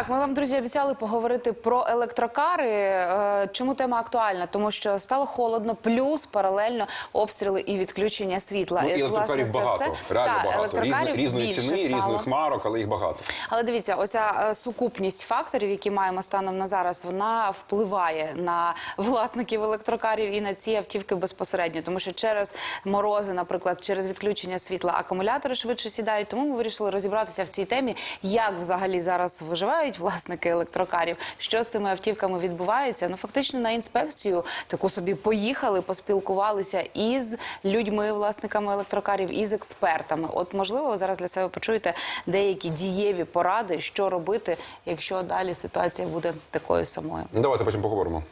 Так, ми вам, друзі, обіцяли поговорити про електрокари. Е, Чому тема актуальна? Тому що стало холодно, плюс паралельно обстріли і відключення світла. Ну, і електрокарів це багато, все- реально багато. Електрокарів різної ціни, стало. різних марок, але їх багато. Але дивіться, оця е, сукупність факторів, які маємо станом на зараз, вона впливає на власників електрокарів і на ці автівки безпосередньо, тому що через морози, наприклад, через відключення світла, акумулятори швидше сідають. Тому ми вирішили розібратися в цій темі, як взагалі зараз виживають власники електрокарів, що з цими автівками відбувається. Ну фактично на інспекцію таку собі поїхали, поспілкувалися із людьми, власниками електрокарів, і з експертами. От можливо, зараз для себе почуєте деякі дієві поради, що робити, якщо далі ситуація буде такою самою. Ну, Давайте потім поговоримо.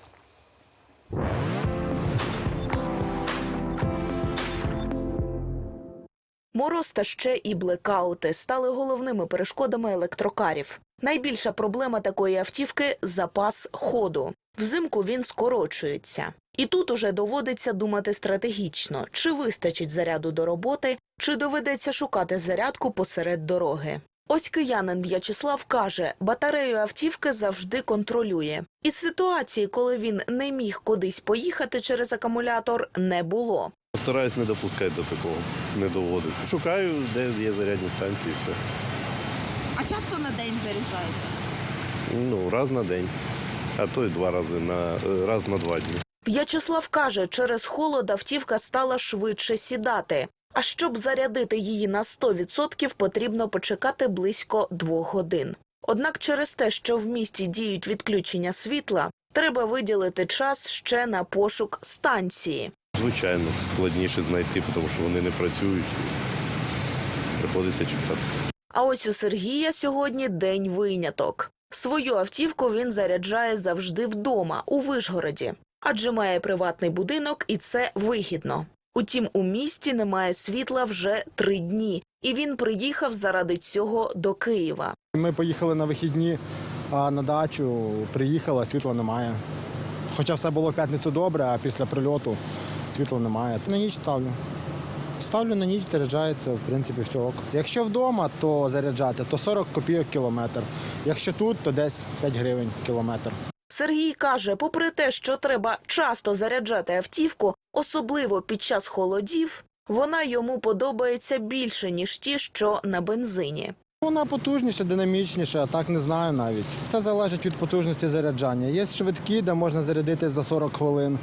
Мороз та ще і блекаути стали головними перешкодами електрокарів. Найбільша проблема такої автівки запас ходу. Взимку він скорочується. І тут уже доводиться думати стратегічно, чи вистачить заряду до роботи, чи доведеться шукати зарядку посеред дороги. Ось киянин В'ячеслав каже, батарею автівки завжди контролює. Із ситуації, коли він не міг кудись поїхати через акумулятор, не було. Стараюсь не допускати до такого, не доводити. Шукаю, де є зарядні станції, все. А часто на день заряджаєте? Ну, раз на день, а то й два рази на е, раз на два дні. В'ячеслав каже, через холод автівка стала швидше сідати. А щоб зарядити її на 100%, потрібно почекати близько двох годин. Однак через те, що в місті діють відключення світла, треба виділити час ще на пошук станції. Звичайно, складніше знайти, тому що вони не працюють. Приходиться чекати. А ось у Сергія сьогодні день виняток. Свою автівку він заряджає завжди вдома, у Вишгороді, адже має приватний будинок і це вигідно. Утім, у місті немає світла вже три дні, і він приїхав заради цього до Києва. Ми поїхали на вихідні а на дачу, приїхали, а світла немає. Хоча все було в п'ятницю добре, а після прильоту світла немає. На ніч ставлю. Ставлю на ніч, заряджається, в принципі, все ок. Якщо вдома, то заряджати, то 40 копійок кілометр. Якщо тут, то десь 5 гривень кілометр. Сергій каже, попри те, що треба часто заряджати автівку, особливо під час холодів, вона йому подобається більше, ніж ті, що на бензині. Вона потужніша, динамічніша, так не знаю навіть. Все залежить від потужності заряджання. Є швидкі, де можна зарядити за 40 хвилин.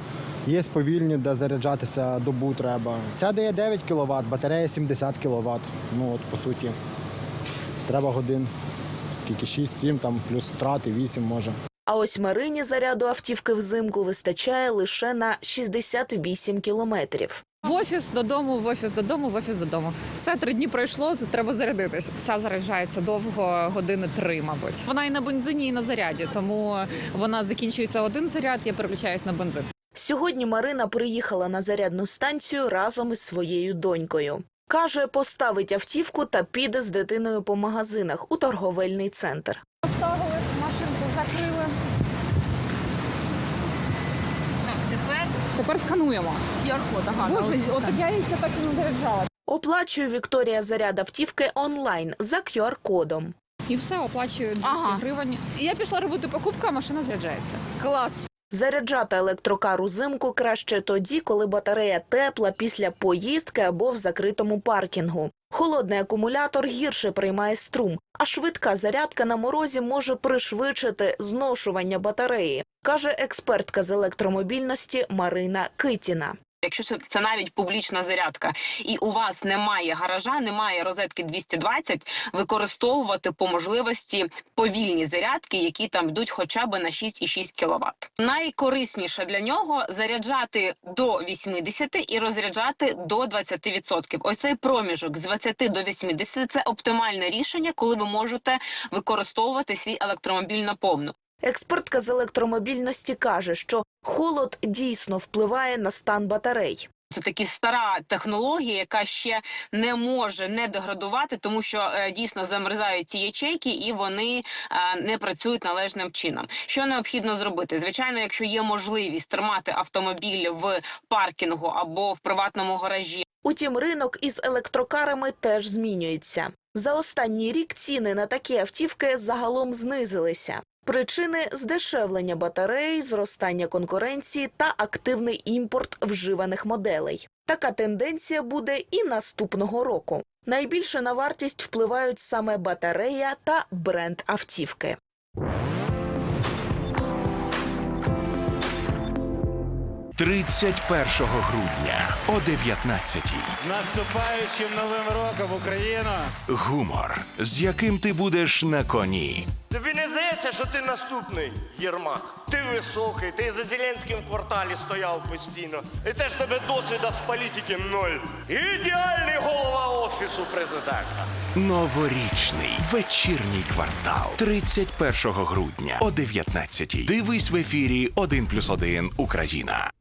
Є повільні, де заряджатися добу треба. Ця дає 9 кВт, батарея 70 кВт. Ну от по суті. Треба годин. Скільки? 6-7, там плюс втрати, 8 може. А ось Марині заряду автівки взимку вистачає лише на 68 кілометрів. В офіс додому, в офіс додому, в офіс додому. Все три дні пройшло, треба зарядитись. Ця заряджається довго, години три, мабуть. Вона і на бензині, і на заряді, тому вона закінчується один заряд, я переключаюсь на бензин. Сьогодні Марина приїхала на зарядну станцію разом із своєю донькою. Каже, поставить автівку та піде з дитиною по магазинах у торговельний центр. Тепер скануємо. QR-код, ага. Боже, от я її ще так і не заряджала. Оплачує Вікторія заряд автівки онлайн за QR-кодом. І все, оплачую 200 Ага. гривень. І я пішла робити покупку, а машина заряджається. Клас. Заряджати електрокар узимку краще тоді, коли батарея тепла після поїздки або в закритому паркінгу. Холодний акумулятор гірше приймає струм, а швидка зарядка на морозі може пришвидшити зношування батареї, каже експертка з електромобільності Марина Китіна. Якщо це, навіть публічна зарядка, і у вас немає гаража, немає розетки 220, використовувати по можливості повільні зарядки, які там йдуть хоча б на 6,6 кВт. Найкорисніше для нього заряджати до 80 і розряджати до 20%. Ось цей проміжок з 20 до 80 – це оптимальне рішення, коли ви можете використовувати свій електромобіль наповну. Експертка з електромобільності каже, що холод дійсно впливає на стан батарей. Це такі стара технологія, яка ще не може не деградувати, тому що е, дійсно замерзають ці ячейки і вони е, не працюють належним чином. Що необхідно зробити? Звичайно, якщо є можливість тримати автомобіль в паркінгу або в приватному гаражі, Утім, ринок із електрокарами теж змінюється. За останній рік ціни на такі автівки загалом знизилися. Причини здешевлення батарей, зростання конкуренції та активний імпорт вживаних моделей. Така тенденція буде і наступного року. Найбільше на вартість впливають саме батарея та бренд автівки. 31 грудня о 19-й. Наступаючим новим роком Україна! Гумор, з яким ти будеш на коні. Здається, що ти наступний Єрмак? Ти високий, ти за Зеленським в кварталі стояв постійно. І теж тебе досвіда з політики ноль. Ідеальний голова офісу президента. Новорічний вечірній квартал. 31 грудня о 19-й. Дивись в ефірі 1+,1 Україна.